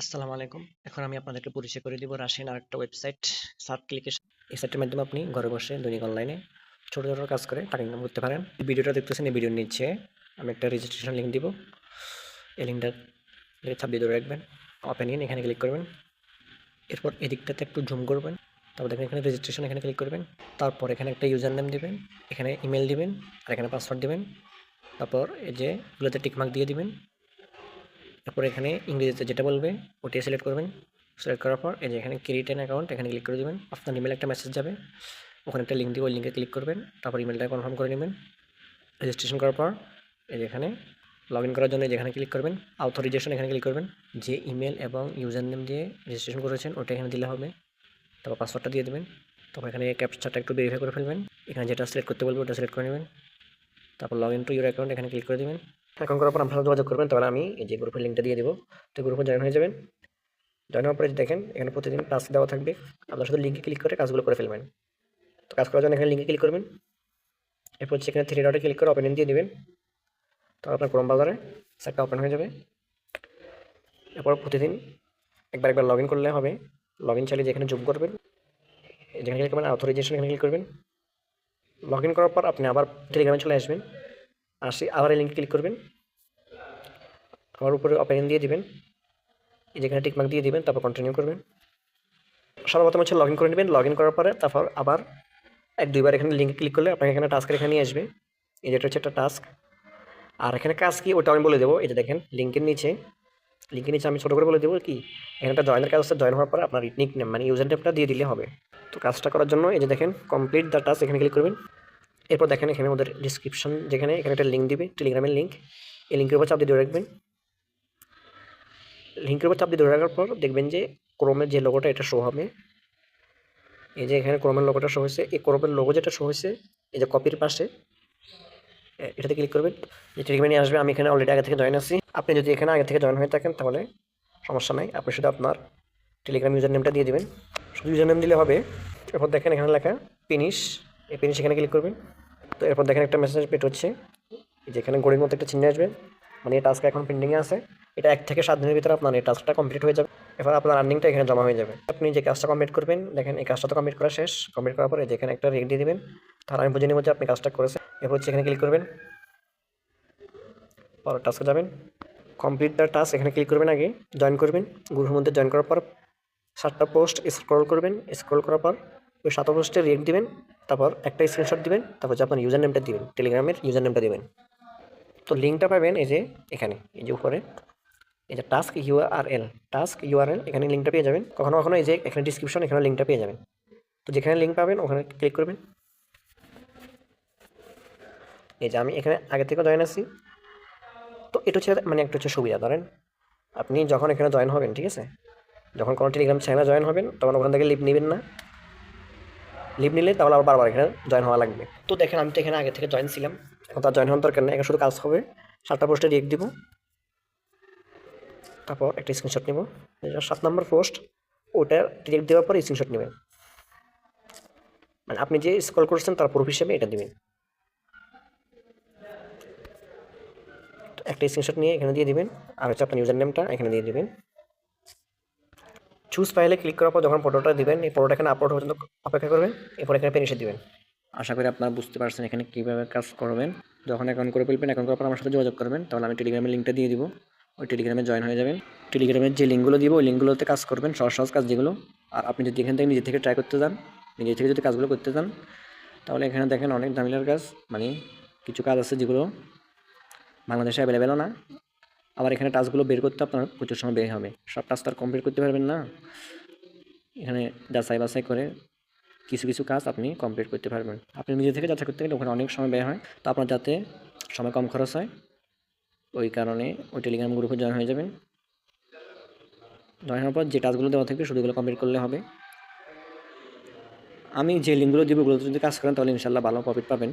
আসসালামু আলাইকুম। এখন আমি আপনাদেরকে পরিচয় করে দিব রাশিয়ান আরেকটা ওয়েবসাইট সার্ট ক্লিকের এই সাইটের মাধ্যমে আপনি ঘরে বসে দৈনিক অনলাইনে ছোটো ছোটো কাজ করে টাকা ইনকাম করতে পারেন। ভিডিওটা দেখতেছেন, এই ভিডিওর নিচে আমি একটা রেজিস্ট্রেশন লিঙ্ক দিব। এই লিঙ্কটা ছাপ ধরে রাখবেন ওপেন ইন এখানে ক্লিক করবেন। এরপর এদিকটাতে একটু জুম করবেন, তারপর দেখেন এখানে রেজিস্ট্রেশন এখানে ক্লিক করবেন। তারপর এখানে একটা ইউজার নেম দিবেন, এখানে ইমেল দিবেন, আর এখানে পাসওয়ার্ড দিবেন। তারপর এই যে এগুলোতে টিকমার্ক দিয়ে দিবেন। তারপর এখানে ইংরেজিতে যেটা বলবে ওটি সিলেক্ট করবেন। সিলেক্ট করার পর এই যে এখানে ক্রিয়েট অ্যান অ্যাকাউন্ট এখানে ক্লিক করে দেবেন। আপনার ইমেল একটা মেসেজ যাবে, ওখানে একটা লিঙ্ক দিব ওই লিঙ্কে ক্লিক করবেন, তারপর ইমেলটা কনফার্ম করে নেবেন। রেজিস্ট্রেশন করার পর এই যে এখানে লগ ইন করার জন্য এই যে এখানে ক্লিক করবেন। আউথরাইজেশন এখানে ক্লিক করবেন। যে ইমেল এবং ইউজার নেম দিয়ে রেজিস্ট্রেশন করেছেন, ওটা এখানে দিলে হবে। তারপর পাসওয়ার্ডটা দিয়ে দেবেন। তারপর এখানে ক্যাপচারটা একটু ভেরিফাই করে ফেলবেন। এখানে যেটা সিলেক্ট করতে বলবে, ওটা সিলেক্ট করে নেবেন। তারপর log in to your account এখানে ক্লিক করে দেবেন। এখন করার পর আপনারা যোগাযোগ করবেন তাহলে আমি এই যে গ্রুপের লিঙ্কটা দিয়ে দেবো। তো গ্রুপে জয়েন হয়ে যাবেন। জয়েন হওয়ার পরে দেখেন, এখানে প্রতিদিন টাস্ক দেওয়া থাকবে। আপনারা শুধু লিঙ্কে ক্লিক করে কাজগুলো করে ফেলবেন। তো কাজ করার জন্য এখানে লিঙ্কে ক্লিক করবেন। এরপর এখানে থ্রি ডটে ক্লিক করে ওপেন দিয়ে দেবেন। তারপর আপনার ক্রোম ব্রাউজারে সাইটটা ওপেন হয়ে যাবে। এরপর প্রতিদিন একবার একবার লগ করলে হবে। লগ ইন চালিয়ে যেখানে যোগ করবেন, যেখানে ক্লিক করবেন অথরাইজেশন এখানে ক্লিক করবেন। লগ করার পর আপনি আবার টেলিগ্রামে চলে আসবেন। আসি, আবার এই লিঙ্কে ক্লিক করবেন। আমার উপরে ওপেন দিয়ে দিবেন। এই যেখানে টিকমার্ক দিয়ে দিবেন, তারপর কন্টিনিউ করবেন। সর্বপ্রথম হচ্ছে লগ ইন করে নেবেন। লগ ইন করার পরে তারপর আবার এক, দুইবার এখানে লিঙ্কে ক্লিক করলে আপনাকে এখানে টাস্কের এখানে নিয়ে আসবে। এই যেটা হচ্ছে একটা টাস্ক আর এখানে কাজ কি? ওটা আমি বলে দেবো। এই যে দেখেন লিঙ্কের নিচে লিঙ্কের নিচে আমি ছোটো করে বলে দেবো কি? এখানে একটা জয়েনের কাজ আছে। জয়েন হওয়ার পরে আপনার নিক নেম মানে ইউজার নেমটা দিয়ে দিলে হবে। তো কাজটা করার জন্য এই যে দেখেন কমপ্লিট দ্য টাস্ক এখানে ক্লিক করবেন। এরপর দেখেন এখানে ওদের ডিসক্রিপশন যেখানে এখানে একটা লিঙ্ক দিবে টেলিগ্রামের লিঙ্ক এই লিঙ্কের উপর চাপ দিয়ে ধরে রাখবেন। লিঙ্কের উপর চাপ দিয়ে ধরে রাখার পর দেখবেন যে ক্রোমের যে লোগোটা এটা শো হবে। এই যে এখানে ক্রোমের লোগোটা শো হয়েছে। এই ক্রোমের লোগো যেটা শো হয়েছে, এই যে কপির পাশে এটাতে ক্লিক করবেন। যে টেলিগ্রামে নিয়ে আসবে, আমি এখানে অলরেডি আগে থেকে জয়েন আছি। আপনি যদি এখানে আগে থেকে জয়েন হয়ে থাকেন, তাহলে সমস্যা নাই। আপনি শুধু আপনার টেলিগ্রাম ইউজার নেমটা দিয়ে দিবেন। শুধু ইউজার নেম দিলে হবে। এরপর দেখেন এখানে লেখা ফিনিশ এই ফিনিশ এখানে ক্লিক করবেন। তো এরপর দেখেন একটা মেসেজ পেট হচ্ছে যেখানে গড়ির মতো একটা চিহ্ন আসবে। মানে এই টাস্কটা এখন পেন্ডিংয়ে আছে। এটা এক থেকে সাত দিনের ভিতরে আপনার এই টাস্কটা কমপ্লিট হয়ে যাবে। এবার আপনার আর্নিংটা এখানে জমা হয়ে যাবে। আপনি যে কাজটা কমপ্লিট করবেন, দেখেন এই কাজটা তো কমপ্লিট করা শেষ। কমপ্লিট করার পরে যেখানে একটা রেট দিয়ে দেবেন। তাহলে আমি বুঝে নেব যে আপনি কাজটা করেছেন। এরপর হচ্ছে এখানে ক্লিক করবেন। পরের টাস্কে যাবেন। কমপ্লিট দ্য টাস্ক এখানে ক্লিক করবেন আগে। জয়েন করবেন। গ্রুপের মধ্যে জয়েন করার পর সাতটা পোস্ট স্ক্রল করবেন। স্ক্রল করার পর ওই সাতটা পোস্টে রেট দিবেন, তারপর একটা স্ক্রিনশট দিবেন, তারপর যে আপনার ইউজার নেমটা দিবেন টেলিগ্রামের ইউজার নেমটা দিবেন। তো লিঙ্কটা পাবেন এই যে এখানে, এই যে উপরে, এই যে টাস্ক ইউআরএল টাস্ক ইউআরএল এখানে লিঙ্কটা পেয়ে যাবেন। কখনো কখনো এই যে এখানে ডিসক্রিপশন এখানে লিঙ্কটা পেয়ে যাবেন। তো যেখানে লিঙ্ক পাবেন, ওখানে ক্লিক করবেন। এই যে আমি এখানে আগে থেকে জয়েন আছি। তো এটা হচ্ছে মানে একটা হচ্ছে সুবিধা, ধরেন আপনি যখন এখানে জয়েন হবেন, ঠিক আছে? যখন কোনো টেলিগ্রাম চ্যানেলে জয়েন হবেন, তখন ওখান থেকে লিভ নেবেন না। লিভ নিলে তাহলে আবার বারবার এখানে জয়েন হওয়া লাগবে। তো দেখেন আমি তো এখানে আগে থেকে জয়েন ছিলাম। এখন তার জয়েন হওয়ার দরকার নেই এখন শুধু কাজ হবে। সাতটা পোস্টে রিয়েক্ট দিব। তারপর একটা স্ক্রিনশট নেব। সাত নম্বর পোস্ট ওটা রিয়েক্ট দেওয়ার পর স্ক্রিনশট নেবেন। মানে আপনি যে স্কল করছেন তার প্রুফ হিসেবে এটা দেবেন। তো একটা স্ক্রিনশট নিয়ে এখানে দিয়ে দিবেন। আর হচ্ছে আপনার ইউজার নেমটা এখানে দিয়ে দিবেন। চুজ ফাইলে ক্লিক করার পর যখন ফটোটা দিবেন, এই ফটোটা এখানে আপলোড পর্যন্ত অপেক্ষা করবেন এরপর এখানে ফিনিশে দিবেন। আশা করি আপনারা বুঝতে পারছেন এখানে কীভাবে কাজ করবেন। যখন অ্যাকাউন্ট করে ফেলবেন অ্যাকাউন্ট করার পর আমার সাথে যোগাযোগ করবেন, তাহলে আমি টেলিগ্রামের লিঙ্কটা দিয়ে দিব। ওই টেলিগ্রামে জয়েন হয়ে যাবেন। টেলিগ্রামের যে লিঙ্কগুলো দিব, ওই লিঙ্কগুলোতে কাজ করবেন, সহজ সহজ কাজ যেগুলো। আর আপনি যদি এখান থেকে নিজে থেকে ট্রাই করতে চান, নিজে থেকে যদি কাজগুলো করতে চান, তাহলে এখানে দেখেন অনেক ঝামেলার কাজ। মানে কিছু কাজ আছে যেগুলো বাংলাদেশে অ্যাভেলেবেলও না। আবার এখানে টাস্কগুলো বের করতে আপনার প্রচুর সময় বের হবে। সব টাস্ক তো কমপ্লিট করতে পারবেন না। এখানে যাচাই বাছাই করে কিছু কিছু কাজ আপনি কমপ্লিট করতে পারবেন। আপনি নিজে থেকে যাচাই করতে গেলে ওখানে অনেক সময় ব্যয় হয়। তো আপনার যাতে সময় কম খরচ হয়, ওই কারণে ওই টেলিগ্রাম গ্রুপে জয়েন হয়ে যাবেন। জয়েন হওয়ার পর যে টাস্কগুলো দেওয়া থাকবে শুধু এগুলো কমপ্লিট করলে হবে। আমি যে লিঙ্কগুলো দিব যদি কাজ করেন তাহলে ইনশাল্লাহ ভালো প্রফিট পাবেন।